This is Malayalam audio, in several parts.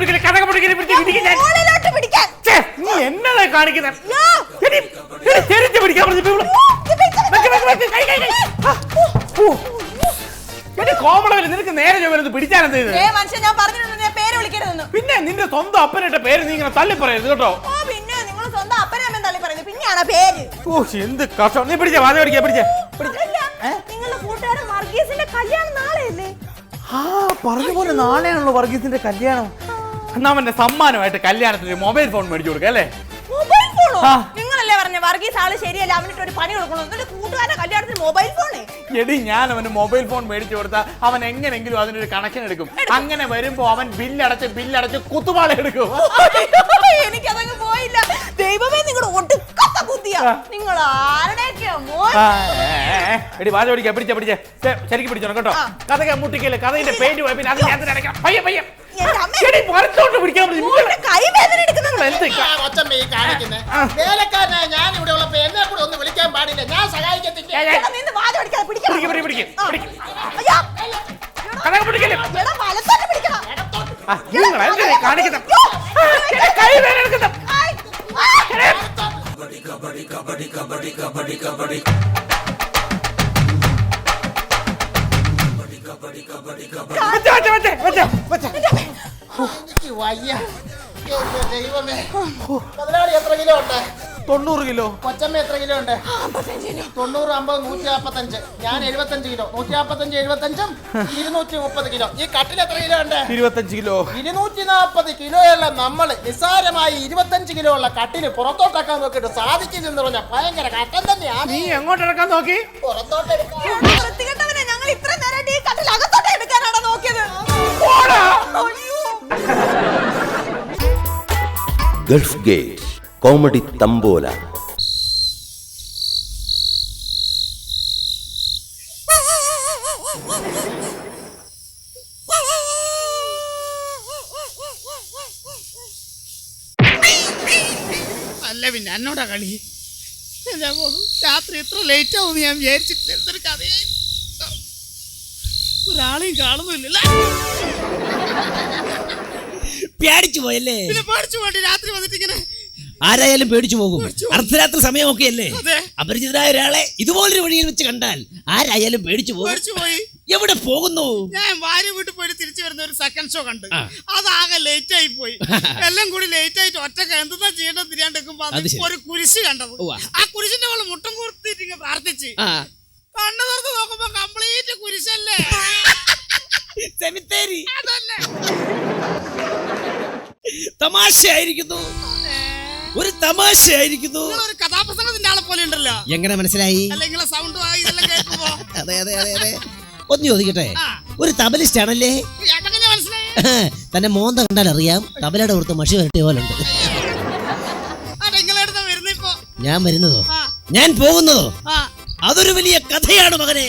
പിടിക്കൽ കഥക പിടിക്കൽ നീ എന്നതാ കാണിക്കുന്നത് ചെരിച്ച് പിടിക്കാൻ പറഞ്ഞു ഇവൾ വെക്ക്, വെക്ക്, കൈ, കൈ, കൈ. എടി കോമളവര് നിനക്ക് നേരെ ചൊവ്വരുന്നത് പിടിച്ചാനെന്ത് ചെയ്ത്? മനുഷ്യൻ ഞാൻ പറഞ്ഞിട്ടുണ്ട് ഞാൻ പേര് വിളിക്കരുതെന്ന്. പിന്നെ നിന്റെ സ്വന്തം അപ്പനിട്ട പേര് നീ ഇങ്ങനെ തള്ളി പറയരുത് കേട്ടോ. ഓ പിന്നെ നിങ്ങൾ സ്വന്തം അപ്പനമ്മൻ തള്ളി പറയുന്നത് പിന്നെയാണ് പേര്? ഓ എന്ത് കഷ്ടം. നീ പിടിച്ച വാദം പിടിക്കാ പിടിച്ച നിങ്ങളുടെ കൂട്ടുകാരൻ വർഗീസിന്റെ കല്യാണം നാളെയല്ലേ? ആ പറഞ്ഞ പോലെ നാളെയാണല്ലോ വർഗീസിന്റെ കല്യാണം. എന്നാ അവന്റെ സമ്മാനമായിട്ട് കല്യാണത്തിന് മൊബൈൽ ഫോൺ മേടിച്ചു കൊടുക്കുക അല്ലേ? മൊബൈൽ ഫോണോ ആ. നിങ്ങളല്ലേ പറഞ്ഞ വർഗീസ് ആൾ ശരിയല്ല അവനിട്ട് ഒരു പണി കൊടുക്കണം? എന്നിട്ട് കൂട്ടുകാരെ കല്യാണത്തിന് മൊബൈൽ ഫോണേ എടി ഞാൻ അവന് മൊബൈൽ ഫോൺ മേടിച്ചു കൊടുത്താൽ അവൻ എങ്ങനെങ്കിലും അതിനൊരു കണക്ഷൻ എടുക്കും. അങ്ങനെ വരുമ്പോ അവൻ ബില്ലടച്ച് ബില്ലടച്ച് കുത്തുപാള എടുക്കും. എനിക്കതങ്ങ് പോയില്ല. ദൈവമേ നിങ്ങൾ ഒടുക്കത്ത ബുദ്ധിയാ. നിങ്ങൾ ആരുടെയൊക്കെയാ മോൻ? ആ, ഏ, ഏ, ഏ. എടി പിടിച്ച പിടിച്ചേ ശരിക്കും പിടിച്ചോ കേട്ടോ. ആ. കഥക മുട്ടിക്കൽ കഥയിന്റെ പെയിന്റ് പോയി പിന്നെ അത് ഞാൻ തന്നെ പയ്യെ. വേലക്കാരനായ ഞാൻ ഇവിടെ ഉള്ളപ്പോ എന്നെ കൂടെ ഒന്ന് വിളിക്കാൻ പാടില്ല. ഞാൻ സഹായിക്കത്തില്ല. കബഡി കബഡി കബഡി കബഡി വാൽ വയ്യ എന്റെ ദൈവമേ മുതലാളി എത്ര കിലോ ഉണ്ട് തൊണ്ണൂറ് കിലോ. കൊച്ചമ്മ എത്ര കിലോ ഉണ്ട്? തൊണ്ണൂറ് അമ്പത് നൂറ്റി നാപ്പത്തഞ്ച്. ഞാൻ എഴുപത്തഞ്ച് കിലോ. നൂറ്റി നാപ്പത്തഞ്ച് എഴുപത്തഞ്ചും ഇരുന്നൂറ്റി മുപ്പത് കിലോ. ഈ കട്ടിൽ എത്ര കിലോ ഉണ്ട്? ഇരുപത്തഞ്ച് കിലോ. ഇരുന്നൂറ്റി നാപ്പത് കിലോയുള്ള നമ്മൾ നിസ്സാരമായി ഇരുപത്തഞ്ച് കിലോ ഉള്ള കട്ടിൽ പുറത്തോട്ടാക്കാൻ നോക്കിട്ട് സാധിക്കില്ലെന്ന് പറഞ്ഞ ഭയങ്കര കട്ടൻ തന്നെയാ. നീ എങ്ങോട്ട് ഇറക്കാൻ നോക്കി? പുറത്തോട്ടെടുക്കാൻ ഗൾഫ് ഗേറ്റ് കോമഡി തമ്പോല. അല്ല പിന്നെ എന്നോടാ കളി? രാത്രി ഇത്ര ലേറ്റ് ആവും ഞാൻ വിചാരിച്ചിട്ടില്ല എന്തൊരു കഥയായി ഒരാളെയും കാണുന്നില്ല പേടിച്ചു പോയല്ലേ? പിന്നെ പേടിച്ചു പോയിട്ട് രാത്രി വന്നിട്ട് ഇങ്ങനെ ആരായാലും പേടിച്ചു പോകും. അർദ്ധരാത്രി സമയമൊക്കെ അല്ലേ അപരിചിതരായ ഒരാളെ ഇതുപോലൊരു വഴിയിൽ വെച്ച് കണ്ടാൽ ആരായാലും പേടിച്ചു പോകും. പോയി. എവിടെ പോകുന്നു? ഞാൻ ഭാര്യ വീട്ടിൽ പോയി തിരിച്ചു വരുന്ന ഒരു സെക്കൻഡ് ഷോ കണ്ടു. അതാകെ ലേറ്റ് ആയി പോയി. എല്ലാം കൂടി ലേറ്റ് ആയിട്ട് ഒറ്റയ്ക്ക് എന്താ ചെയ്യേണ്ടത് തിരിയാണ്ടെക്കുമ്പോ. ഒരു കുരിശ് കണ്ടത്. ആ കുരിശിന്റെ പോലെ മുട്ടം കൊടുത്തിട്ട് ഇങ്ങനെ പ്രാർത്ഥിച്ച്. കണ്ണു തുറന്ന് നോക്കുമ്പോ കംപ്ലീറ്റ് കുരിശല്ലേ? സെമിത്തേരി അതല്ലേ. തമാശയായിരിക്കുന്നു. ഒരു തമാശയായിരിക്കുന്നു. കഥാപ്രസംഗത്തിന്റെ ആളെ പോലെ ഉണ്ടല്ലോ. എങ്ങനെ മനസ്സിലായി? അല്ല നിങ്ങളെ സൗണ്ട് ഇതെല്ലാം കേൾക്കുമ്പോ. അതെ അതെ അതെ അതെ. ഒന്ന് ചോദിക്കട്ടെ? ഒരു തബലിസ്റ്റ് ആണല്ലേ തന്നെ മോന്ത കണ്ടാൽ അറിയാം തബലയുടെ ഓർത്ത് മഷി വരട്ടിയ പോലെ ഉണ്ട്. ഞാൻ വരുന്നതോ? ഞാൻ പോകുന്നതോ? അതൊരു വലിയ കഥയാണ് മകനെ.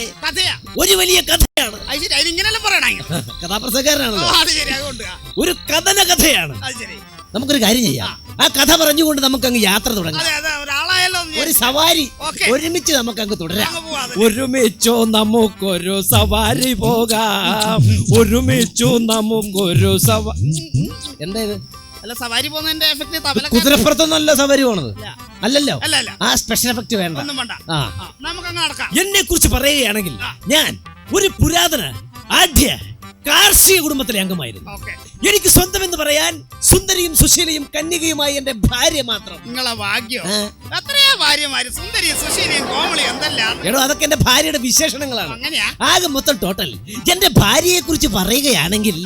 ഒരു വലിയ കഥയാണ്. ഇങ്ങനെയല്ലേ പറയണേ? കഥാപ്രസംഗക്കാരനാണല്ലോ. അത് ശരി അതുകൊണ്ട്. ഒരു കഥന കഥയാണ്. അത് ശരി. നമുക്കൊരു കാര്യം ചെയ്യാം. ആ. കഥ പറഞ്ഞുകൊണ്ട് നമുക്ക് അങ്ങ് യാത്ര തുടങ്ങാം. അതെ അതെ ഒരാളായാലോ ഒരു. സവാരി ഓക്കേ. ഒരുമിച്ച് നമുക്ക് അങ്ങ് തുടരാം. അങ്ങ് പോവാതെ. ഒരുമിച്ചോ നമുക്കൊരു സവാരി പോകാം. ഒരുമിച്ചു നമുക്കൊരു സവാ എന്താ ഇത്? അല്ല സവാരി പോകുന്നതിന്റെ എഫക്ട് തബല കുതിരപ്പുറത്ത് നല്ല സവാരി പോണത്. ഇല്ല. അല്ലല്ലോ. അല്ല അല്ല ആ സ്പെഷ്യൽ എഫക്ട് വേണ്ട. ഒന്നും വേണ്ട. ആ. ആ, നമുക്കങ്ങ് നടക്കാം. എന്നെ കുറിച്ച് പറയുകയാണെങ്കിൽ ഞാൻ ഒരു പുരാതന ആഢ്യ കാർഷിക കുടുംബത്തിലെ അംഗമായിരുന്നു. എനിക്ക് സ്വന്തം എന്ന് പറയാൻ സുന്ദരിയും സുശീലയും കന്യകയുമായി എന്റെ ഭാര്യ മാത്രം. നിങ്ങളെ ഭാഗ്യം. ആ. എത്രയാ ഭാര്യമാര്? സുന്ദരിയും സുശീലയും എന്തെല്ലാം? എടോ അതൊക്കെ എന്റെ ഭാര്യയുടെ വിശേഷണങ്ങളാണ്. ആകെ മൊത്തം ടോട്ടൽ എന്റെ ഭാര്യയെ കുറിച്ച് പറയുകയാണെങ്കിൽ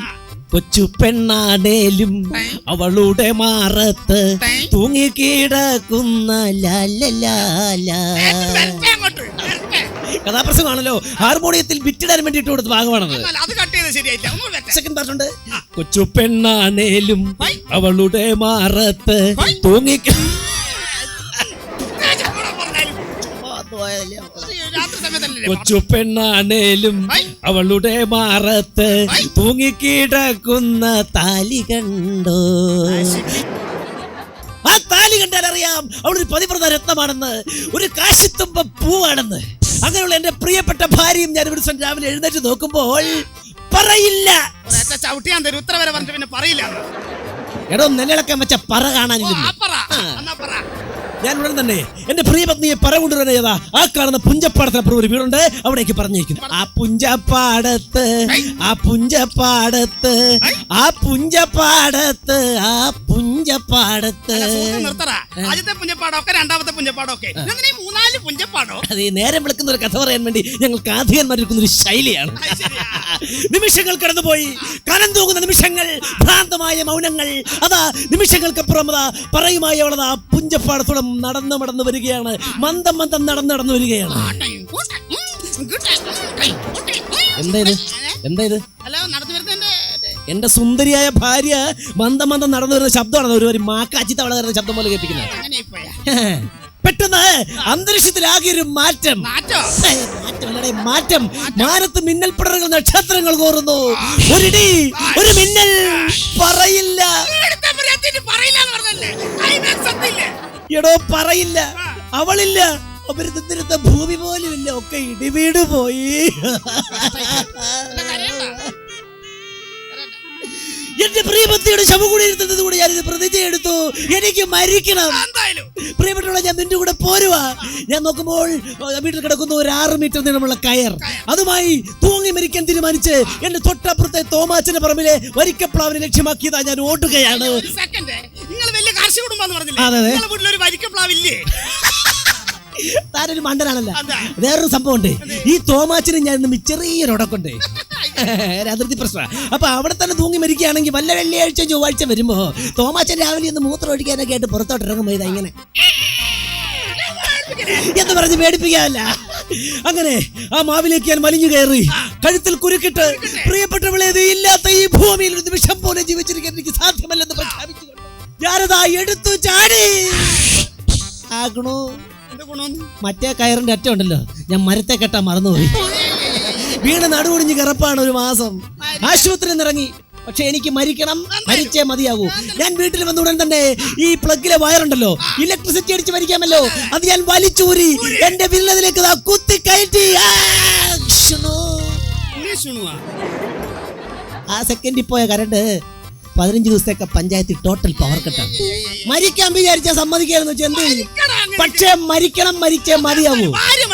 കൊച്ചു പെണ്ണാടേലും അവളുടെ മാറത്ത് തൂങ്ങിക്കിടക്കുന്ന ലാലലാല. കഥാപ്രസംഗമാണല്ലോ. ഹാർമോണിയത്തിൽ ബിറ്റിടാൻ വേണ്ടിയിട്ട് കൊടുത്ത ഭാഗമാണത്. അല്ല, അത് കട്ട് ചെയ്ത് ശരിയായില്ല. ഒന്നും വരട്ടെ സെക്കൻഡ് പാർട്ടുണ്ട് കൊച്ചു പെണ്ണാണേലും. അവളുടെ മാറത്ത് തൂങ്ങി കൊച്ചു പെണ്ണാണേലും അവളുടെ മാറത്ത് തൂങ്ങിക്കിടക്കുന്ന താലി കണ്ടോ? താലി കണ്ടാൽ അറിയാം അവളൊരു പതിപ്രത രത്നമാണെന്ന്. ഒരു കാശിത്തുമ്പ പൂവാണെന്ന്. അങ്ങനെയുള്ള എന്റെ പ്രിയപ്പെട്ട ഭാര്യയും ഞാൻ ഒരു ദിവസം രാവിലെ എഴുന്നേറ്റ് നോക്കുമ്പോൾ പറയില്ല. ഒരൊറ്റ ചവിട്ടി ഞാൻ തരും. ഉത്തര വരെ പറഞ്ഞിട്ട് പിന്നെ പറയില്ല. എടോ നെല്ലിളക്കം വെച്ച പറ കാണാനില്ല ഞാൻ ഉടൻ തന്നെ എന്റെ പ്രിയപത്നിയെ പറ കൊണ്ടുവരുന്ന ഏതാ? ആ കാണുന്ന പുഞ്ചപ്പാടത്തിനപ്പുറം ഒരു വീടുണ്ട്. അവിടേക്ക് പറഞ്ഞേക്കുന്നു. ആ പുഞ്ചപ്പാടത്ത് ആ പുഞ്ചപ്പാടത്ത് ആ പുഞ്ചപ്പാടത്ത് ആ പുഞ്ചപ്പാടത്ത്. ആദ്യത്തെ പുഞ്ചപ്പാടോ രണ്ടാമത്തെ മൂന്നാൽ അത് നേരം വിളിക്കുന്ന ഒരു കഥ പറയാൻ വേണ്ടി ഞങ്ങൾക്ക് ആധികന്മാരിക്കുന്ന ഒരു ശൈലിയാണ്. നിമിഷങ്ങൾ കടന്നുപോയി. കനം തൂങ്ങുന്ന നിമിഷങ്ങൾ ഭ്രാന്തമായ മൗനങ്ങൾ. അതാ നിമിഷങ്ങൾക്കപ്പുറം അതാ പറയുമായി ആ പുഞ്ചപ്പാടത്തോടെ നടന്നു നടന്നു വരികയാണ്. മന്ദം മന്ദം നടന്നു നടന്നു വരികയാണ്. എന്താ ഇത് എന്താ ഇത് എന്റെ സുന്ദരിയായ ഭാര്യ മന്ദം മന്ദം നടന്നു വരുന്ന ശബ്ദമാണ്. ഒരു മാക്കാച്ചി തവള വരുന്ന ശബ്ദം പോലെ കേൾപ്പിക്കുന്നത്. പെട്ടെന്ന് അന്തരീക്ഷത്തിലാകെ ഒരു മാറ്റം. മാറ്റോ? മാറ്റമല്ലടേ, മാറ്റം മാനത്ത് മിന്നൽ പടരുകൾ നക്ഷത്രങ്ങൾ കോറുന്നു ഒരിടി ഒരു മിന്നൽ പറയില്ല? എടോ പറയില്ല. അവളില്ല. അവർ ഭൂമി പോലും ഇല്ല. ഒക്കെ ഇടിവീട് പോയി. എന്റെ പ്രിയപത്തിയുടെ ശവം കൂടി ഞാനിത് പ്രതിജ്ഞ എടുത്തു. എനിക്ക് മരിക്കണം. പ്രിയപ്പെട്ടുള്ള ഞാൻ നിന്റെ കൂടെ പോരുവാ. ഞാൻ നോക്കുമ്പോൾ വീട്ടിൽ കിടക്കുന്ന ഒരു ആറ് മീറ്റർ നീളമുള്ള കയർ. അതുമായി തൂങ്ങി മരിക്കാൻ തീരുമാനിച്ച് എന്റെ തൊട്ടപ്പുറത്തെ തോമാച്ചന്റെ പറമ്പിലെ വരിക്കപ്ലാവിനെ ലക്ഷ്യമാക്കിയതാ ഞാൻ സെക്കൻഡ് നിങ്ങൾ വലിയ കാർഷിക കുടുംബം എന്ന് പറഞ്ഞില്ലേ വരിക്കപ്ലാവില്ലേ? താനൊരു മണ്ടനാണല്ല. വേറൊരു സംഭവം ഉണ്ട് ഈ തോമാച്ചിന് ഞാൻ ചെറിയൊരു ഉടക്കുണ്ട് അതിർത്തി പ്രശ്നം അപ്പൊ അവിടെ തന്നെ തൂങ്ങി മരിക്കുകയാണെങ്കിൽ വല്ല വെള്ളിയാഴ്ച ചൊവ്വാഴ്ച വരുമ്പോ തോമാച്ചൻ രാവിലെ ഒന്ന് മൂത്രം ഒഴിക്കാനൊക്കെ ആയിട്ട് പുറത്തോട്ട് ഇറങ്ങുമ്പോ ഇതാ ഇങ്ങനെ. എന്ന് പറഞ്ഞ് പേടിപ്പിക്കാനല്ല. അങ്ങനെ ആ മാവിലേക്ക് ഞാൻ വലിഞ്ഞു കയറി. കഴുത്തിൽ കുരുക്കിട്ട് പ്രിയപ്പെട്ടവളെ ഇല്ലാത്ത ഈ ഭൂമിയിൽ ഒരു നിമിഷം പോലെ ജീവിച്ചിരിക്കാൻ എനിക്ക് സാധ്യമല്ലെന്ന് പ്രഖ്യാപിച്ചുകൊണ്ട് ഞാനതാ എടുത്തു ചാടി. ആകണോ മറ്റേ കയറിന്റെ അറ്റം ഉണ്ടല്ലോ. ഞാൻ മരത്തെ കെട്ടാൻ മറന്നുപോയി. വീണ് നടുവൊടിഞ്ഞ് കിറപ്പാണ് ഒരു മാസം. ആശുപത്രിയിൽ നിന്നിറങ്ങി. പക്ഷെ എനിക്ക് മരിക്കണം. മരിച്ചേ മതിയാകൂ. ഞാൻ വീട്ടിൽ വന്ന ഉടൻ തന്നെ ഈ പ്ലഗിലെ വയറുണ്ടല്ലോ. ഇലക്ട്രിസിറ്റി അടിച്ച് മരിക്കാമല്ലോ. അത് ഞാൻ വലിച്ചൂരി. എന്റെ വില്ലതിലേക്ക് കുത്തി കയറ്റി. ആ, സെക്കൻഡിൽ പോയ കരണ്ട് പതിനഞ്ച് ദിവസത്തേക്ക് പഞ്ചായത്തിൽ ടോട്ടൽ പവർ കട്ടാണ് മരിക്കാൻ വിചാരിച്ചാൽ സമ്മതിക്കായിരുന്നു. വെച്ചാൽ എന്ത് ചെയ്യും പക്ഷേ മരിക്കണം മരിച്ചേ മരിച്ചിട്ട്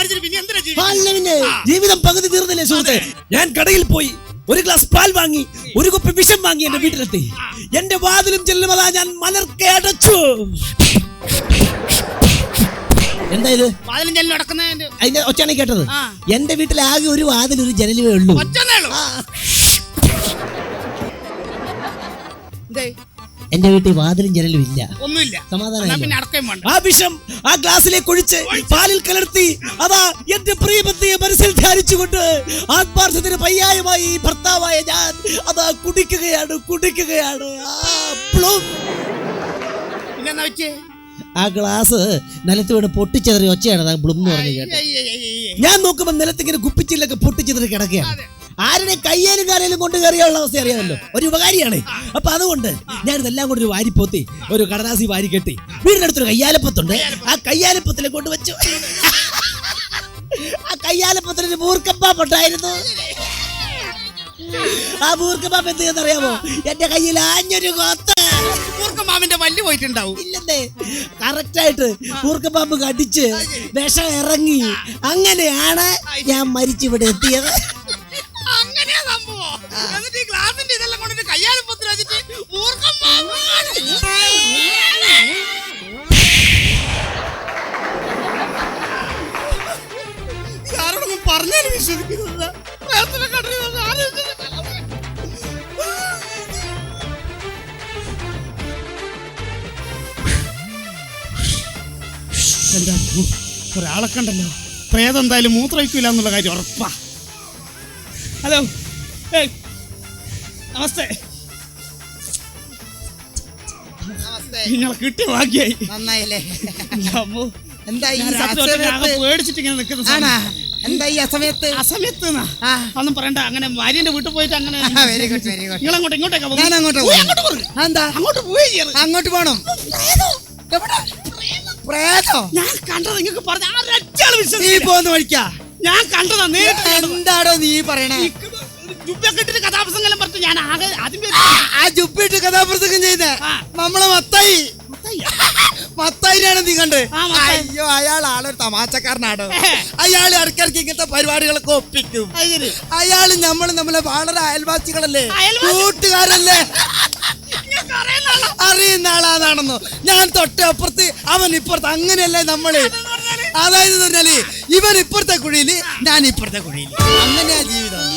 പിന്നെ? ജീവിതം പകുതി തീർന്നില്ലേ സുഹൃത്തെ? ഞാൻ കടയിൽ പോയി ഒരു ഗ്ലാസ് പാൽ വാങ്ങി ഒരു കുപ്പി വിഷം വാങ്ങി എന്റെ വീട്ടിലെത്തി. എന്റെ വാതിലും ചെല്ലുമതാ ഞാൻ മലർക്കെ അടച്ചു. എന്താ ഇത്? അതിന്റെ ഒച്ചാണ് കേട്ടത്. എന്റെ വീട്ടിൽ ആകെ ഒരു വാതിൽ ഒരു ജനലുവേ ഉള്ളൂ. എന്റെ വീട്ടിൽ വാതിലും ജനലും ഇല്ല. ഒന്നുമില്ല. സമാധാനം ആ വിഷം ആ ഗ്ലാസ്സിലേക്ക് ഒഴിച്ച് പാലിൽ കലർത്തി അതാ എന്റെ പ്രിയപത്തിയെ മനസ്സിൽ ധ്യാനിച്ചുകൊണ്ട് ആത്മാർത്ഥത്തിന് പര്യായമായി ഈ ഭർത്താവായ ഞാൻ അതാ കുടിക്കുകയാണ് കുടിക്കുകയാണ്. ആ, ഗ്ലാസ് നിലത്ത് വീണ് പൊട്ടിച്ചെതറി ഒച്ചയാണ്. ബ്ലൂം ബ്ലും എന്ന് പറഞ്ഞു ഏയ്. ഞാൻ നോക്കുമ്പോൾ നിലത്തിങ്ങനെ കുപ്പിച്ചില്ലൊക്കെ പൊട്ടിച്ചെതറി കിടക്കുകയാണ് ആരുടെ കയ്യേലും കാലയിലും കൊണ്ട് കയറിയുള്ള അവസ്ഥ അറിയാമല്ലോ. ഒരു ഉപകാരിയാണ്. അപ്പൊ അതുകൊണ്ട് ഞാൻ ഇതെല്ലാം കൂടി ഒരു വാരി വാരിപ്പോത്തി ഒരു കടലാസി വാരി കെട്ടി. വീടിനടുത്തൊരു കയ്യാലപ്പത്തുണ്ട്. ആ കയ്യാലപ്പത്തിലെ കൊണ്ട് വെച്ചു ആ കയ്യാലപ്പത്തിൽ ഒരു മൂർക്കപ്പാപ്പുണ്ടായിരുന്നു ആ മൂർക്കപ്പാപ്പ് എന്ത് ചെയ്യുന്നറിയാമോ? എന്റെ കയ്യിൽ ആഞ്ഞൊരു കോത്ത്. കൂർക്കം മാവിന്റെ വല്ല് പോയിട്ടുണ്ടാവും. ഇല്ലെന്നേ. കറക്റ്റായിട്ട് ഊർക്കപ്പാമ്പ് കടിച്ച് വിഷം ഇറങ്ങി. അങ്ങനെയാണ് ഞാൻ മരിച്ചിവിടെ എത്തിയത്. എന്നിട്ട് ഈ ഗ്ലാസിന്റെ ഇതെല്ലാം കൊണ്ടിട്ട് പൊത്തി വെച്ചിട്ട് മൂർഖം ആരോടൊന്നും പറഞ്ഞാലും വിശ്വസിക്കുന്നില്ല. എന്താ? ഒരാളെ കണ്ടല്ലോ. പ്രേതം എന്തായാലും മൂത്രയിക്കില്ല എന്നുള്ള കാര്യം ഉറപ്പാ. ഹലോ? നമസ്തേ നിങ്ങളെ കിട്ടിയ ഭാഗ്യായി. നന്നായില്ലേ? എന്താ ഈ അസമയത്ത് പേടിച്ചിട്ട് ഇങ്ങനെ നിൽക്കുന്ന എന്താ ഈ അസമയത്ത്? ആ സമയത്ത് ന്നാ. ആ. ഒന്നും പറയണ്ട. അങ്ങനെ ഭാര്യന്റെ വീട്ടിൽ പോയിട്ട് അങ്ങനെ വെരി ഗുഡ് വെരി ഗുഡ് നിങ്ങൾ അങ്ങോട്ട് ഇങ്ങോട്ടേക്കാ ഞാൻ അങ്ങോട്ട് അങ്ങോട്ട്. എന്താ അങ്ങോട്ട് പോയി. അങ്ങോട്ട് പോണം? പ്രേതോ. ഞാൻ കണ്ടത് നിങ്ങൾക്ക് പറഞ്ഞ ആ രച്ചാൾ നീ പോന്ന് പഠിക്കാ ഞാൻ കണ്ടതാ നേരിട്ട്. എന്താടോ നീ പറയണേ? നിൽക്കുന്ന ഒരു ജുബ്ബൊക്കെ ഇട്ടിട്ട് കഥാപ്രസംഗം പറഞ്ഞു ഞാൻ ആകെ ആദ്യം ആ ജുപ്പിട്ട് കഥാപ്രസംഗം ചെയ്ത നമ്മളെ മത്തായി. മത്തായിനാണ് നീ കണ്ട്. അയ്യോ അയാൾ ആളൊരു തമാശക്കാരനാണ് അയാൾ ഇടയ്ക്കിടയ്ക്ക് ഇങ്ങനത്തെ പരിപാടികളൊക്കെ ഒപ്പിക്കും. അയാൾ നമ്മൾ നമ്മളെ വളരെ അയൽവാസികളല്ലേ? അയൽവാസി- കൂട്ടുകാരല്ലേ? അറിയുന്ന ആളാണെന്നോ. ഞാൻ തൊട്ട് അപ്പുറത്ത് അവൻ ഇപ്പുറത്ത് അങ്ങനെയല്ലേ നമ്മൾ? അതായത് പറഞ്ഞാൽ ഇവൻ ഇപ്പുറത്തെ കുഴിയിൽ ഞാൻ ഇപ്പുറത്തെ കുഴിയിൽ. അങ്ങനെയാ ജീവിതം.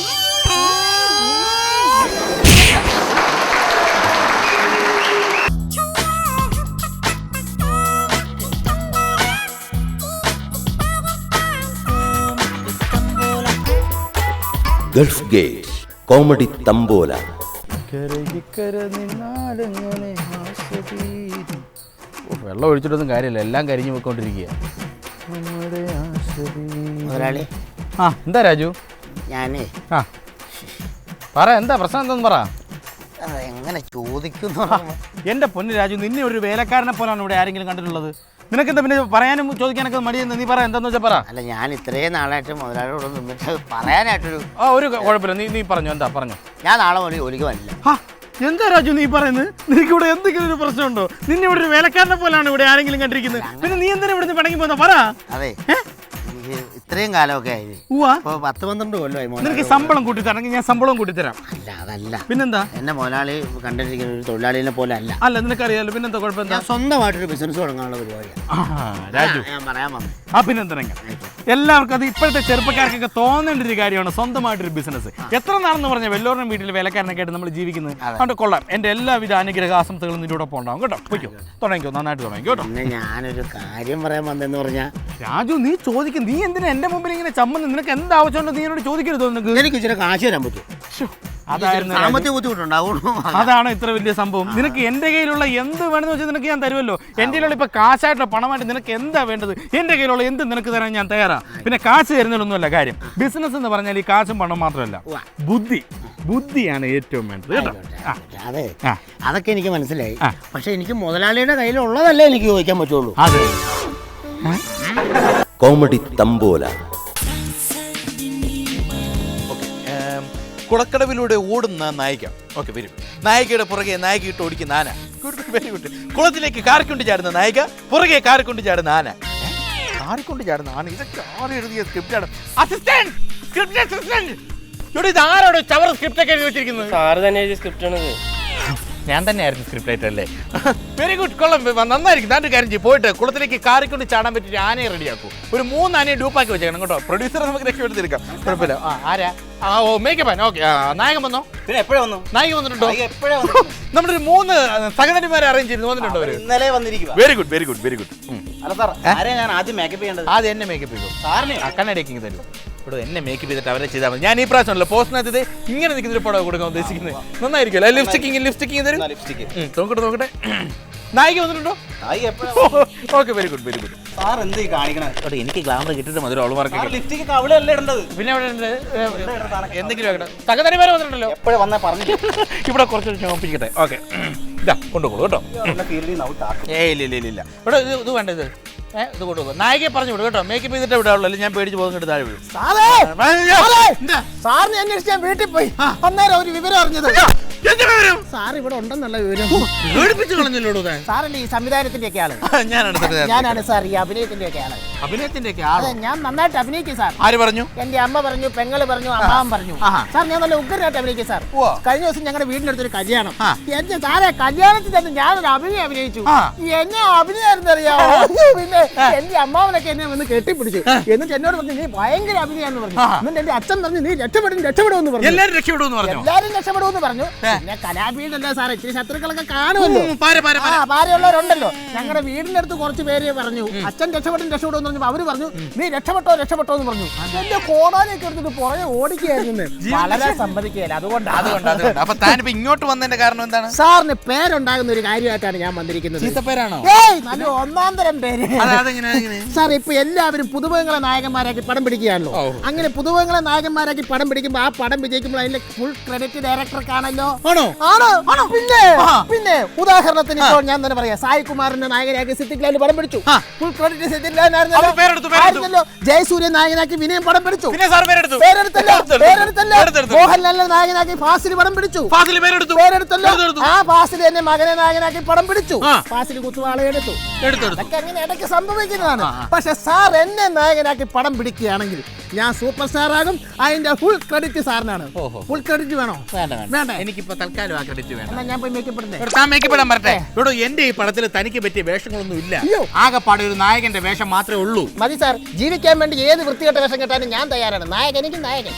Gulf Gate comedy tambola. വെള്ളം ഒഴിച്ചിട്ടൊന്നും കാര്യമില്ല. എല്ലാം കരിഞ്ഞു പോയിക്കൊണ്ടിരിക്കുക. മുതലാളി. ആ എന്താ രാജു? ഞാനേ. ആ. പറ എന്താ പ്രശ്നം എന്താന്ന് പറ. എങ്ങനെ ചോദിക്കുന്നു? എന്റെ പൊന്ന് രാജു നിന്നെ ഒരു വേലക്കാരനെ പോലാണ് ഇവിടെ ആരെങ്കിലും കണ്ടിട്ടുള്ളത്. നിനക്ക് എന്താ പിന്നെ പറയാനും ചോദിക്കാനൊക്കെ മടിയെന്ന് നീ പറ എന്താന്ന് വെച്ചാൽ പറ. അല്ല ഞാൻ ഇത്രയും നാളായിട്ട് മുതലാളിയോട് നിന്നിട്ട് പറയാനായിട്ടൊരു ആ ഒരു കുഴപ്പമില്ല. നീ നീ പറഞ്ഞു എന്താ പറഞ്ഞു? ഞാൻ നാളെ മുതൽ ജോലിക്ക് വരില്ല. എന്താ രാജു നീ പറയുന്നത്? നിനക്ക് ഇവിടെ എന്തെങ്കിലും ഒരു പ്രശ്നമുണ്ടോ? നിന്നെ ഇവിടെ ഒരു വേലക്കാരനെ പോലാണ് ഇവിടെ ആരെങ്കിലും കണ്ടിരിക്കുന്നത്. പിന്നെ നീ എന്തിനാ ഇവിടെ പണങ്ങി പോന്ന? പറ. അതെ. ഇത്രയും കാലമൊക്കെ ആയി. ഇപ്പൊ പത്ത് പന്ത്രണ്ട് കൊല്ലമായി നിനക്ക് മുതലാളി ശമ്പളം കൂട്ടിത്തരണമെങ്കിൽ ഞാൻ ശമ്പളം കൂട്ടിത്തരാം. അല്ല അതല്ല. പിന്നെന്താ? എന്നെ മുതലാളി കണ്ടിരിക്കുന്ന ഒരു തൊഴിലാളിനെ പോലെ അല്ല. അല്ല നിനക്ക് നിനക്കറിയാലോ പിന്നെന്താ കുഴപ്പം എന്താ ഞാൻ സ്വന്തമായിട്ടൊരു ബിസിനസ് തുടങ്ങാനുള്ള പരിപാടിയാണ് ആ, രാജു. ഞാൻ പറയാൻ വന്നു. അഭിനന്ദനങ്ങൾ എല്ലാവർക്കും അത് ഇപ്പോഴത്തെ ചെറുപ്പക്കാർക്കൊക്കെ തോന്നേണ്ട ഒരു കാര്യമാണ് സ്വന്തമായിട്ടൊരു ബിസിനസ് എത്ര നാളെന്ന് പറഞ്ഞാൽ വെല്ലോറിനും വീട്ടിൽ വേലക്കാരനൊക്കെ ആയിട്ട് നമ്മൾ ജീവിക്കുന്നത്? അതുകൊണ്ട് കൊള്ളാം. എന്റെ എല്ലാവിധ അനുഗ്രഹ ആശംസകളും നിന്നോടൊപ്പം ഉണ്ടാവും കേട്ടോ. പൊയ്ക്കോ. തുടങ്ങിക്കോ നന്നായിട്ട് തുടങ്ങിക്കോ കേട്ടോ. പിന്നെ ഞാനൊരു കാര്യം പറയാൻ വന്നെന്ന് പറഞ്ഞാൽ രാജു നീ ചോദിക്കും നീ എന്തിനാ എന്റെ മുമ്പിൽ ഇങ്ങനെ ചമ്മന്ന്? നിനക്ക് എന്ത് ആവശ്യമുണ്ടോ? നീ എന്നോട് ചോദിക്കരുതോ നിനക്ക്. എനിക്ക് ഇച്ചിരി കാശ് തരാൻ പറ്റും ശ്ശോ, അതായിരുന്നു രാജു. സാമ്പത്തിക ബുദ്ധിമുട്ടുണ്ടാവുള്ളൂ അതാണ് ഇത്ര വലിയ സംഭവം. നിനക്ക് എന്റെ കയ്യിലുള്ള എന്ത് വേണമെന്ന് വെച്ചാൽ നിനക്ക് ഞാൻ തരുമല്ലോ. എന്റെ കയ്യിലുള്ള ഇപ്പൊ കാശായിട്ടുള്ള പണമായിട്ട് നിനക്ക് എന്താ വേണ്ടത്? എന്റെ കയ്യിലുള്ള എന്ത് നിനക്ക് തരാൻ ഞാൻ തയ്യാറാ? പിന്നെ കാശ് തരുന്നതിലൊന്നുമല്ല കാര്യം. ബിസിനസ് എന്ന് പറഞ്ഞാൽ ഈ കാശും പണം മാത്രമല്ല. ബുദ്ധി. ബുദ്ധിയാണ് ഏറ്റവും വേണ്ടത് കേട്ടോ. ആ, അതെ. ആ. അതൊക്കെ എനിക്ക് മനസ്സിലായി. ആ. പക്ഷെ എനിക്ക് മുതലാളിയുടെ കയ്യിലുള്ളതല്ലേ എനിക്ക് ചോദിക്കാൻ പറ്റുള്ളൂ. അതെ. കോമഡി തമ്പോല. കുളക്കടവിലൂടെ ഓടുന്ന നായിക. ഓക്കെ വെരി ഗുഡ് നായികയുടെ പുറകെ നായിക ഇട്ട് ഓടിക്കുന്ന ആന. ഗുഡ് വെരി ഗുഡ് കുളത്തിലേക്ക് കാറിക്കൊണ്ട് ചാടുന്ന നായിക പുറകെ കാറിക്കൊണ്ട് ചാടുന്ന ആന? കാറിക്കൊണ്ട് ചാടുന്ന ആന. ഇതൊക്കെ ആര് എഴുതിയ സ്ക്രിപ്റ്റാണ് അസിസ്റ്റന്റ് സ്ക്രിപ്റ്റ് അസിസ്റ്റന്റ് ഇത് ആരോട് ചവർ സ്ക്രിപ്റ്റ് ഒക്കെ എഴുതി വെച്ചിരിക്കുന്നത്? സാറ് തന്നെ സ്ക്രിപ്റ്റ് സ്ക്രിപ്റ്റാണിത് ഞാൻ തന്നെയായിരുന്നു സ്ക്രിപ്റ്റ് റൈറ്റർ അല്ലേ? വെരി ഗുഡ് കൊള്ളം. നന്നായിരിക്കും. താന്റെ കാര്യം ചെയ്യും. പോയിട്ട് കുളത്തിലേക്ക് കാറിക്കൊണ്ട് ചാടാൻ പറ്റിയ ആനയെ റെഡിയാക്കൂ ഒരു മൂന്ന് ആനയെ ഡൂപ്പാക്കി വെച്ചേക്കണം കേട്ടോ. പ്രൊഡ്യൂസറെ നമുക്ക് രക്ഷപ്പെടുത്തിയെടുക്കാം. കുഴപ്പമില്ല. ആ ആരാ? ആ ഓ മേക്കപ്പ് ഓക്കെ നായകൻ വന്നോ? പിന്നെ എപ്പോഴേ വന്നു? നായിക വന്നിട്ടുണ്ടോ? എപ്പോഴാ നമ്മുടെ ഒരു മൂന്ന് സഹനടിമാരെ അറേഞ്ച് ചെയ്ത് വന്നിട്ടുണ്ടോ അവർ? ഇന്നലെ വന്നിരിക്കുക very good very good very good അല്ല സാർ ആരെയാ ഞാൻ ആദ്യം മേക്കപ്പ് ചെയ്യേണ്ടത്? ആദ്യം എന്നെ മേക്കപ്പ് ചെയ്തു? സാറിനെ ആ കണ്ണടയ്ക്ക് തരും. ഇവിടെ എന്നെ മേക്കപ്പ് ചെയ്തിട്ട് അവരെ ചെയ്താൽ മതി. ഞാൻ ഈ പ്രാവശ്യമല്ലോ പോസ്റ്റിനകത്ത് ഇങ്ങനെ നിൽക്കുന്ന ഒരു പടം കൊടുക്കാൻ ഉദ്ദേശിക്കുന്നത്. നന്നായിരിക്കുമല്ലോ? ലിപ്സ്റ്റിക്കിങ് ലിപ്സ്റ്റിക്കിങ് തരും? നോക്കട്ടെ നോക്കട്ടെ നായിക വന്നിട്ടുണ്ടോ? Okay very good very good sir എന്ത് ഈ എനിക്ക് ഗ്ലാമർ കിട്ടിയിട്ട് മതി അവളുമാർക്ക് ലിഫ്റ്റിക്ക് കവിളല്ലേ ഇടേണ്ടത്? പിന്നെ അവിടെ ഉണ്ട്, ഏ, എന്തെങ്കിലും ആകട്ടെ സഹതനിമാരെ വന്നിട്ടുണ്ടല്ലോ. എപ്പോഴാ വന്നാ പറഞ്ഞു. ഇവിടെ കുറച്ച് ചോപ്പിക്കട്ടെ ഓക്കെ. ഇതാ കൊണ്ടുപോകും കേട്ടോ. ഫീൽഡിൽ നിന്ന് ഏയ് ഇല്ല ഇല്ല ഇല്ല ഇല്ല. ഇവിടെ ഇത് ഇത് വേണ്ട ഇത്? ഏ ഇത് കൊണ്ടുപോകും. നായികയെ പറഞ്ഞു വിടും കേട്ടോ. മേക്കപ്പ് ചെയ്തിട്ട് വിടാവുള്ളൂ അല്ലെങ്കിൽ ഞാൻ പേടിച്ച് പോകുന്നിട്ട് താഴെ വീഴും. സാറേ! എന്താ? സാറിനെ അന്വേഷിച്ച് ഞാൻ വീട്ടിൽ പോയി. അന്നേരം ഒരു വിവരം അറിഞ്ഞത്? സാർ ഇവിടെ ഉണ്ടെന്നുള്ള വിവരം. പേടിപ്പിച്ച് കളഞ്ഞല്ലോ താൻ? സാറല്ലേ ഈ സംവിധാനത്തിന്റെ ഒക്കെ ആൾ ഞാനാണ്. ഞാനാണ് സാർ ഈ അഭിനയത്തിന്റെ ഒക്കെ ആൾ. അഭിനയത്തിന്റെ ഒക്കെ അതെ ഞാൻ നന്നായിട്ട് അഭിനയിക്കും സാർ. ആര് പറഞ്ഞു? എന്റെ അമ്മ പറഞ്ഞു പെങ്ങൾ പറഞ്ഞു അമ്മാവൻ പറഞ്ഞു. ആഹാ. സാർ ഞാൻ നല്ല ഉഗ്രനായിട്ട് അഭിനയിക്കും സാർ. ഉവ്വ. കഴിഞ്ഞ ദിവസം ഞങ്ങളുടെ വീടിനടുത്തൊരു കല്യാണം. ആ. എന്റെ സാറെ കല്യാണത്തിൽ തന്നെ ഞാനൊരു അഭിനയം അഭിനയിച്ചു. ആ. എന്നെ അഭിനയായിരുന്നു അറിയാമോ പിന്നെ എന്റെ അമ്മാവനൊക്കെ എന്നെ വന്ന് കെട്ടിപ്പിടിച്ചു. എന്നിട്ട് എന്നോട് പറഞ്ഞു നീ ഭയങ്കര അഭിനയാന്ന് പറഞ്ഞു. എന്നിട്ട് എന്റെ അച്ഛൻ പറഞ്ഞു നീ രക്ഷപ്പെടും രക്ഷപ്പെടുമെന്ന് പറഞ്ഞു. എല്ലാരും രക്ഷപ്പെടുമെന്ന് പറഞ്ഞു. എല്ലാരും രക്ഷപ്പെടുമെന്ന് പറഞ്ഞു. പിന്നെ കലാപീഠല്ലേ സാറേ? ഇച്ചിരി ശത്രുക്കളൊക്കെ കാണുമല്ലോ. ഉം, പാര, പാര, പാര. ആ ഭാര്യയുള്ളവരുണ്ടല്ലോ ഞങ്ങളുടെ വീടിന്റെ അടുത്ത് കുറച്ച് പേര് പറഞ്ഞു അച്ഛൻ രക്ഷപ്പെടും രക്ഷപ്പെടും എന്ന് പറഞ്ഞു അവർ പറഞ്ഞു നീ രക്ഷപ്പെട്ടോ രക്ഷപ്പെട്ടോ എന്ന് പറഞ്ഞു. എന്റെ കോടാനൊക്കെ എടുത്തിട്ട് പുറകെ ഓടിക്കുകയായിരുന്നു വളരെ സമ്മതിക്കുകയില്ല. അതുകൊണ്ടാണ് അതുകൊണ്ട് അതുകൊണ്ട് അപ്പൊ താനിപ്പോ ഇങ്ങോട്ട് വന്നതിന്റെ കാരണം എന്താണ്? സാറിന് പേരുണ്ടാകുന്ന ഒരു കാര്യമായിട്ടാണ് ഞാൻ വന്നിരിക്കുന്നത്. ചീത്തപ്പേരാണോ ഏയ് നല്ല ഒന്നാം തരം പേര് അതെങ്ങനെ സാർ ഇപ്പൊ എല്ലാവരും പുതുമുഖങ്ങളെ നായകന്മാരാക്കി പടം പിടിക്കുകയാണല്ലോ. അങ്ങനെ പുതുമുഖങ്ങളെ നായകന്മാരാക്കി പടം പിടിക്കുമ്പോൾ ആ പടം വിജയിക്കുമ്പോൾ അതിന്റെ ഫുൾ ക്രെഡിറ്റ് ഡയറക്ടർക്കാണല്ലോ ആണോ? ആണോ? ആണോ? പിന്നെ പിന്നെ ഉദാഹരണത്തിന് ഇപ്പോൾ ഞാൻ തന്നെ പറയാം. സായി കുമാറിന്റെ നായകനാക്കി സിദ്ദിഖ് ലാൽ പടം പിടിച്ചു. ഫുൾ ക്രെഡിറ്റ് സിദ്ദിഖ് ലാലിനായിരുന്നു ആയിരുന്നല്ലോ. അവർ പേരെടുത്തു, പേരെടുത്തു. ആയിരുന്നല്ലോ. ജയസൂര്യ നായകനാക്കി വിനയം പടം പിടിച്ചു. പേരെടുത്തല്ലോ. പേരെടുത്തല്ലോ. മോഹൻലാലിനെ നായകനാക്കി ഫാസിൽ പടം പിടിച്ചു. പേരെടുത്തല്ലോ. ആ ഫാസിൽ എന്നെ മകനെ നായകനാക്കി പടം പിടിച്ചു. ഫാസിൽ കുത്തുവാള എടുത്തു. അതൊക്കെ അങ്ങനെ ഇടയ്ക്ക് സംഭവിക്കുന്നതാണ്. പക്ഷെ സാർ എന്നെ നായകനാക്കി പടം പിടിക്കുകയാണെങ്കിൽ ഞാൻ സൂപ്പർ സ്റ്റാർ ആകും. അതിന്റെ ഫുൾ ക്രെഡിറ്റ് സാറിനാണ്. ഫുൾ ക്രെഡിറ്റ് വേണോ? വേണ്ട എനിക്കിപ്പോ തൽക്കാലം ആ ക്രെഡിറ്റ് വേണം ഞാൻ പോയി മേക്കപ്പെടാൻ പറട്ടെ ഇവിടെ എന്റെ ഈ പടത്തിൽ തനിക്ക് പറ്റിയ വേഷങ്ങളൊന്നും ഇല്ല. ആകെപ്പാടെ ഒരു നായകന്റെ വേഷം മാത്രമേ ഉള്ളൂ. മതി സാർ ജീവിക്കാൻ വേണ്ടി ഏത് വൃത്തികെട്ട വേഷം കെട്ടാനും ഞാൻ തയ്യാറാണ്. നായകൻ എനിക്ക് നായകൻ.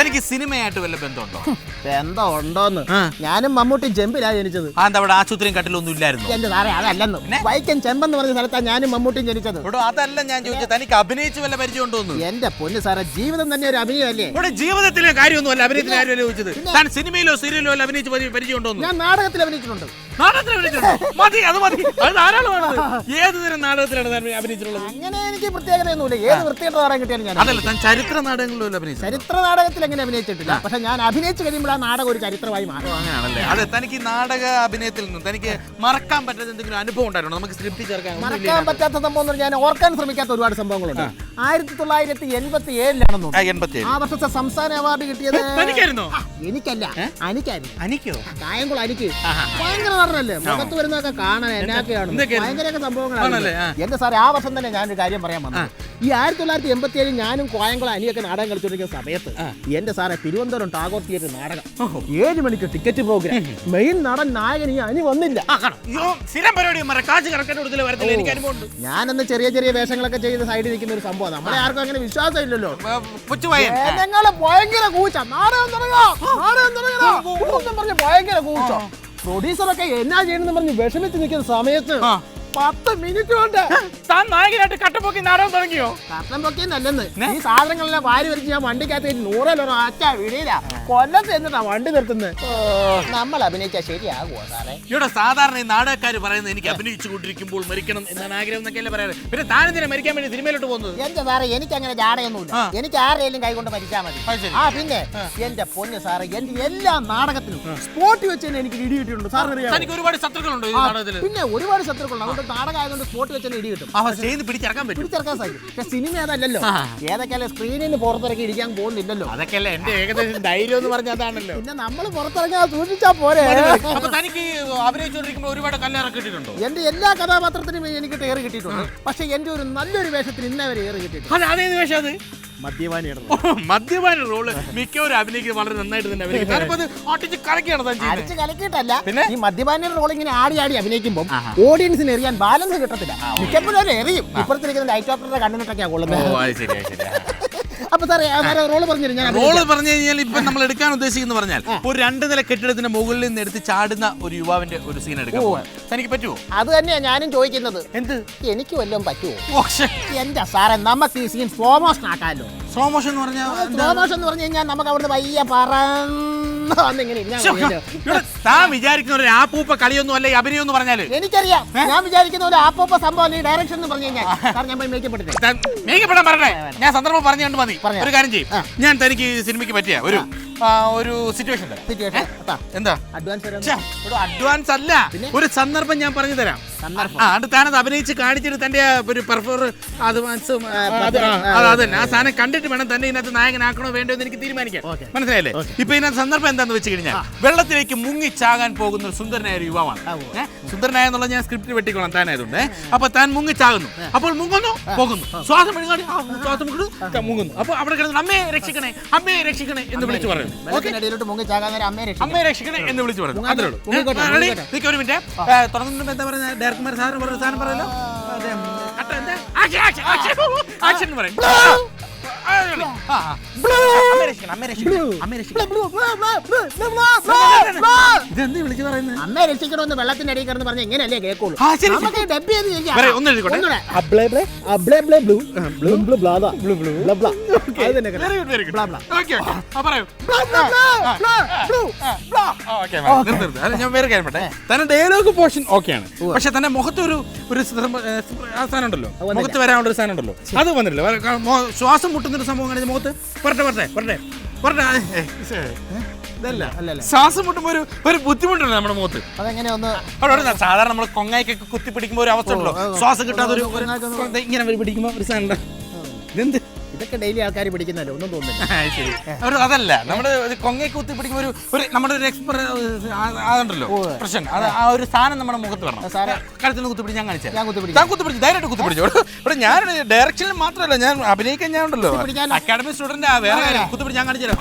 തനിക്ക് സിനിമയായിട്ട് വല്ല ബന്ധമുണ്ടോ? എന്തോ ഉണ്ടോന്ന്. ഞാനും മമ്മൂട്ടി ജമ്പിലാ ജനിച്ചത്. ആ എന്താ അവിടെ ആശുപത്രിയും കട്ടിലൊന്നും ഇല്ലായിരുന്നു? എന്റെ സാറേ അതല്ലെന്ന്. വൈക്കം ചെമ്പെന്ന് പറഞ്ഞ സ്ഥലത്താ ഞാനും മമ്മൂട്ടിയും ജനിച്ചത്. അതല്ല ഞാൻ ചോദിച്ചത്. തനിക്ക് അഭിനയിച്ച് വല്ല പരിചയം ഉണ്ടോന്ന് എന്റെ പൊന്ന് സാറേ ജീവിതം തന്നെ ഒരു അഭിനയമല്ലേ? ഇവിടെ ജീവിതത്തിലെ കാര്യമൊന്നുമല്ല അഭിനയത്തിലെ കാര്യമല്ല ചോദിച്ചത്. താൻ സിനിമയിലോ സീരിയലോ അല്ല അഭിനയിച്ച് പരി- പരിചയം ഉണ്ടോന്ന് ഞാൻ നാടകത്തിൽ അഭിനയിച്ചിട്ടുണ്ട്. നാടകത്തിൽ അഭിനയിച്ചിട്ടുണ്ടോ മതി അത് മതി. അത് ധാരാളമാണത് ഏത് തരം നാടകത്തിലാണ് താൻ അഭിനയിച്ചിട്ടുള്ളത്? അങ്ങനെ എനിക്ക് പ്രത്യേകതയൊന്നുമില്ല. ഏത് വൃത്തിയുടെ നാടകം കിട്ടിയാലും ഞാൻ അതല്ല താൻ ചരിത്ര നാടകങ്ങളിലും അഭിനയിച്ചു ചരിത്ര നാടകത്തിൽ എങ്ങനെ അഭിനയിച്ചിട്ടില്ല. പക്ഷെ ഞാൻ അഭിനയിച്ചു കഴിയുമ്പോൾ ആ നാടകം ഒരു ചരിത്രമായി മാറും. അങ്ങനെയാണല്ലേ? അതെ തനിക്ക് ഈ നാടക അഭിനയത്തിൽ നിന്ന് തനിക്ക് മറക്കാൻ പറ്റാത്ത എന്തെങ്കിലും അനുഭവം ഉണ്ടായിരുന്നു? നമുക്ക് സ്ക്രിപ്റ്റ് ചേർക്കാൻ മറക്കാൻ പറ്റാത്ത സംഭവം എന്ന് പറഞ്ഞാൽ ഞാൻ ഓർക്കാൻ ശ്രമിക്കാത്ത ഒരുപാട് സംഭവങ്ങളുണ്ട്. ആയിരത്തി തൊള്ളായിരത്തി എൺപത്തി ഏഴിലാണെന്ന് ആ, വർഷത്തെ സംസ്ഥാന അവാർഡ് കിട്ടിയത് എനിക്കല്ല. അനിക്കായിരുന്നു. അനിക്കോ? കായംകുളം അനിക്ക്. ഭയങ്കര നടനല്ലേ മുഖത്ത് വരുന്നതൊക്കെ കാണാൻ എന്നാക്കെയാണ്? ഭയങ്കരമൊക്കെ? സംഭവങ്ങളാണ്. എന്റെ സാറേ ആ വർഷം തന്നെ ഞാനൊരു കാര്യം പറയാൻ വന്നു ഈ ആയിരത്തി തൊള്ളായിരത്തി എൺപത്തി ഏഴിൽ ഞാനും കോയങ്കുളം അനിയൊക്കെ നാടകം കളിച്ചുകൊണ്ടിരിക്കുന്ന സമയത്ത് എന്റെ സാറേ തിരുവനന്തപുരം ടാഗോർ തിയേറ്റർ നാടകം. ഏഴ് മണിക്ക് ടിക്കറ്റ് പ്രോഗ്രാം. മെയിൻ നടൻ നായകൻ ഈ അനി വന്നില്ല. ഞാനെന്ന് ചെറിയ ചെറിയ വേഷങ്ങളൊക്കെ ചെയ്ത് സൈഡിൽ നിൽക്കുന്ന ഒരു സംഭവം നമ്മളെ ആർക്കും അങ്ങനെ വിശ്വാസം ഇല്ലല്ലോ ഭയങ്കര കൂച്ച. നാടകം തുടങ്ങാം. നാടകം തുടങ്ങോ ഒന്നും പറഞ്ഞ് ഭയങ്കര കൂച്ച. പ്രൊഡ്യൂസറൊക്കെ എന്നാ ചെയ്യണമെന്ന് പറഞ്ഞ് വിഷമിച്ച് നിൽക്കുന്ന സമയത്ത്. പത്ത് മിനിറ്റ് കൊണ്ട്. താൻ നായകനായിട്ട് കട്ടപ്പൊക്കി നാടകം തുടങ്ങിയോ? കട്ടം പൊക്കി നല്ലെന്ന് ഈ സാധനങ്ങളെല്ലാം വാരി വരച്ച് ഞാൻ വണ്ടിക്കകത്ത് നൂറിലൊരു അച്ഛ വിടിയില്ല കൊല്ലത്ത് എന്നിട്ടാ വണ്ടി നിർത്തുന്നത് നമ്മൾ അഭിനയിച്ചാ ശരിയാകുമോ സാറേ? ഇവിടെ സാധാരണ ഈ നാടകക്കാർ പറയുന്നത് എനിക്ക് അഭിനയിച്ചു കൊണ്ടിരിക്കുമ്പോൾ മരിക്കണം എന്നാണ് ആഗ്രഹം എന്നൊക്കെയല്ലേ പറയാറ്. പിന്നെ താൻ എന്തിനാ മരിക്കാൻ വേണ്ടി സിനിമയിലോട്ട് പോകുന്നത്? എന്റെ സാറേ എനിക്ക് അങ്ങനെ ജാടയൊന്നുമില്ല എനിക്ക് ആരെയും കൈകൊണ്ട് മരിച്ചാൽ മതി. ആ പിന്നെ എന്റെ പൊന്ന് സാറേ എന്റെ എല്ലാ നാടകത്തിലും സ്പോട്ട് വെച്ച് തന്നെ എനിക്ക് ഇടി കിട്ടിയിട്ടുണ്ട് സാറിന് ഒരുപാട് ശത്രുക്കളുണ്ട് പിന്നെ ഒരുപാട് ശത്രുക്കളുണ്ട്. അതുകൊണ്ട് നാടകം ആയതുകൊണ്ട് സ്പോട്ട് വെച്ച് തന്നെ ഇടി കിട്ടും. പിടിച്ചിറക്കാൻ പറ്റും. പിടിച്ചെടുക്കാൻ സാധിക്കും. പക്ഷെ സിനിമ അതല്ലല്ലോ. ഏതൊക്കെയല്ലേ സ്ക്രീനിന് പുറത്തിറക്കി ഇരിക്കാൻ പോകുന്നില്ലല്ലോ. അതൊക്കെയല്ലേ എന്റെ ഏകദേശം ധൈര്യം എന്ന് പറഞ്ഞ അതാണല്ലോ. പിന്നെ നമ്മൾ പുറത്തിറങ്ങാൻ സൂക്ഷിച്ചാ പോരെ. അപ്പൊ തനിക്ക് അഭിനയിച്ചുകൊണ്ടിരിക്കുമ്പോൾ ഒരുപാട് കിട്ടിയിട്ടുണ്ടോ? എന്റെ എല്ലാ കഥാപാത്രത്തിനും എനിക്ക് ഏറ് കിട്ടിയിട്ടുണ്ട്. പക്ഷെ എന്റെ ഒരു നല്ലൊരു വേഷത്തിന് ഇന്നേ വരെ ഏറ് കിട്ടിയിട്ടുണ്ട് അത് അതേത് വേഷം അത്? മദ്യപാന റോൾ മിക്കവരും അഭിനയിക്കുന്നത് വളരെ നന്നായിട്ട് തന്നെ അഭിനയിക്കും. താനിപ്പോ അത് ഒട്ടിച്ച് കറക്കിയാണ് താൻ ചെയ്യുന്നത് അടിച്ച് കലക്കിയിട്ടല്ല. പിന്നെ? ഈ മദ്യപാനി റോൾ ഇങ്ങനെ ആടി ആടി അഭിനയിക്കുമ്പോൾ ഓഡിയൻസിന് എറിയാൻ ബാലൻസ് കിട്ടത്തില്ല. മിക്കപ്പോഴും അവർ എറിയും ഇപ്പുറത്തിരിക്കുന്ന ലൈറ്റ് ഓപ്പറേറ്ററെ കണ്ണിനൊക്കെയാ കൊള്ളുന്നത്. അപ്പൊ സാറേ റോൾ പറഞ്ഞു ഞാൻ റോൾ പറഞ്ഞു കഴിഞ്ഞാൽ ഇപ്പൊ നമ്മൾ എടുക്കാൻ ഉദ്ദേശിക്കുന്നു പറഞ്ഞാൽ ഒരു രണ്ട് നില കെട്ടിടത്തിന്റെ മുകളിൽ നിന്ന് എടുത്ത് ചാടുന്ന ഒരു യുവാവിന്റെ ഒരു സീൻ എടുക്കാൻ. തനിക്ക് പറ്റുമോ അത് തന്നെയാ ഞാനും ചോദിക്കുന്നത്. എന്ത്? എനിക്ക് വല്ലതും പറ്റുമോ എന്താ എന്റെ സാറേ നമുക്ക് ഈ സീൻ സ്ലോ മോഷൻ ആക്കാമല്ലോ സ്ലോ മോഷൻ എന്ന് പറഞ്ഞാൽ സ്ലോ മോഷൻ എന്ന് പറഞ്ഞു കഴിഞ്ഞാൽ നമുക്ക് അവിടുന്ന് വയ്യ പറന്ന് ഇരുന്നാ. ഇവിടെ താൻ വിചാരിക്കുന്ന ഒരു ആപ്പൂപ്പ കളിയൊന്നും അല്ല ഈ അഭിനയം എന്ന് പറഞ്ഞാൽ. എനിക്കറിയാം. ഞാൻ വിചാരിക്കുന്ന ഒരു ആപ്പോപ്പ സംഭവം ഡയറക്ഷൻ എന്ന് പറഞ്ഞു കഴിഞ്ഞാൽ. സാർ ഞാൻ പോയി മേക്കപ്പെടുത്തേ താൻ മേക്കപ്പെടാൻ ഞാൻ സന്ദർഭം പറഞ്ഞു കണ്ട് മതി. പറഞ്ഞോ. ഒരു കാര്യം ചെയ്യും. ഞാൻ തനിക്ക് ഈ സിനിമയ്ക്ക് പറ്റിയ ഒരു ആ, ഒരു സിറ്റുവേഷൻ സിറ്റുവേഷൻ എന്താ? അഡ്വാൻസ് ഒരു അഡ്വാൻസ് അല്ല. പിന്നെ? ഒരു സന്ദർഭം ഞാൻ പറഞ്ഞു തരാം. അത് അഭിനയിച്ച് കാണിച്ചിട്ട് തന്റെ ഒരു പെർഫോമൻസ് അത് ആ, ആ, സാധനം കണ്ടിട്ട് വേണം തന്നെ ഇതിനകത്ത് നായകനാക്കണോ വേണ്ടോ എന്ന് എനിക്ക് തീരുമാനിക്കാം. മനസ്സിലായില്ലേ? ഇപ്പൊ ഇതിനകത്ത് സന്ദർഭം എന്താന്ന് വെച്ച് കഴിഞ്ഞാൽ വെള്ളത്തിലേക്ക് മുങ്ങി ചാകാൻ പോകുന്ന ഒരു സുന്ദരനായ ഒരു യുവാവാണ്. ഏ? സുന്ദരനായ എന്നുള്ള ഞാൻ സ്ക്രിപ്റ്റ് വെട്ടിക്കോളാം താനായതുകൊണ്ട്? അപ്പൊ താൻ മുങ്ങി ചാകുന്നു അപ്പോൾ മുങ്ങുന്നു പോകുന്നു. ശ്വാസം ശ്വാസം മുങ്ങുന്നു. അപ്പൊ അവിടെ കിടന്നു അമ്മയെ രക്ഷിക്കണേ അമ്മയെ രക്ഷിക്കണേ എന്ന് വിളിച്ചു പറയുന്നു. അമ്മയെ രക്ഷിക്കണേ. എന്ന് വിളിച്ചു പറയുന്നു. അത്രേ ഉള്ളൂ. ഒരു മിനിറ്റ്. തുറന്നു എന്താ പറയുക ഡയറക്ടർമാർ സാറിന് പറഞ്ഞു സാധനം പറയല്ലോ? അതെ, കട്ട എന്താ? Action action action. പറയും. ഇതെന്ത് വിളിച്ചു പറയുന്നത് അമ്മയെ രക്ഷിക്കണമെന്ന് വെള്ളത്തിന്റെ അടിയിൽ കിടന്ന് പറഞ്ഞ എങ്ങനെയല്ലേ കേൾക്കുള്ളൂ. ആ, ശരി, നമുക്ക് ഡബ് ചെയ്ത് ചെയ്യാം. വരെ, ഒന്ന് എഴുതിക്കോട്ടെ. ആ പറയൂ. നിർത്ത് നിർത്ത്. അല്ല ഞാൻ വേറെ കാര്യം പറയട്ടെ. തന്നെ ഡയലോഗ് പോർഷൻ ഓക്കെയാണ് പക്ഷെ തന്നെ മുഖത്ത് ഒരു ഒരു സാധനം ഉണ്ടല്ലോ. മുഖത്ത് വരാനുള്ള ഒരു സാധനം ഉണ്ടല്ലോ. അത് വന്നിട്ടില്ല. വര- ക- മോ- ശ്വാസം മുട്ടുന്ന ഒരു സംഭവം കാണിച്ച് മുഖത്ത്? പറട്ടെ പറട്ടെ പറട്ടെ പറട്ടെ ഇതല്ല അല്ലല്ല. ശ്വാസം മുട്ടുമ്പോ ഒരു ഒരു ബുദ്ധിമുട്ടുണ്ട് നമ്മുടെ മുഖത്ത്. അതെങ്ങനെ ഒന്ന് അവിടെ അവിടെ സാധാരണ നമ്മൾ കൊങ്ങായിക്കൊക്കെ കുത്തി പിടിക്കുമ്പോ ഒരു അവസ്ഥ ഉണ്ടല്ലോ. ശ്വാസം കിട്ടാതെ ഒരു ഇങ്ങനെ പിടിക്കുമ്പോ ഒരു സാധനം. ഇതെന്ത് ഇതൊക്കെ ഡെയിലി ആൾക്കാർ പിടിക്കുന്നല്ലോ ഒന്നും തോന്നുന്നില്ല. ശരി. ഒരു അതല്ല നമ്മുടെ ഒരു കൊങ്ങയ്ക്ക് കുത്തി പിടിക്കുന്ന ഒരു ഒരു നമ്മുടെ ഒരു എക്സ്പ്ര അതുണ്ടല്ലോ പ്രശ്നം. അത് ആ ഒരു സാധനം നമ്മുടെ മുഖത്ത് വരണം. സാറേ. കഴുത്തിന് കുത്തി പിടിച്ച് ഞാൻ കാണിച്ചു ഞാൻ കുത്തി പിടിച്ചു ഞാൻ കുത്തി പിടിച്ചു ധൈര്യമായിട്ട് കുത്തി പിടിച്ചു ഇവിടെ ഞാൻ ഡയറക്ഷനിൽ മാത്രമല്ല ഞാൻ അഭിനയിക്കാൻ ഞാൻ ഉണ്ടല്ലോ. അക്കാഡമി സ്റ്റുഡന്റ് ആ വേറെ കാര്യം. കുത്തി പിടിച്ച് ഞാൻ കാണിച്ചു തരാം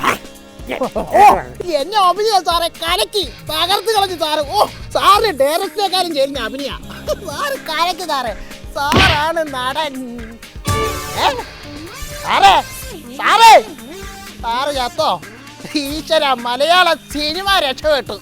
എന്നെ അഭിനയ സാറെ കലക്കി. തകർത്ത് കളഞ്ഞു സാറ്. ഓ സാറിന് ഡയറക്ടറെക്കാരും ചെയ്യുന്ന അഭിനയ. സാറ് കലക്കി സാറേ. സാറാണ് നടൻ. ഏ? സാറേ സാറേ. സാറ് ചത്തോ ഈശ്വര മലയാള സിനിമ രക്ഷപ്പെട്ടു.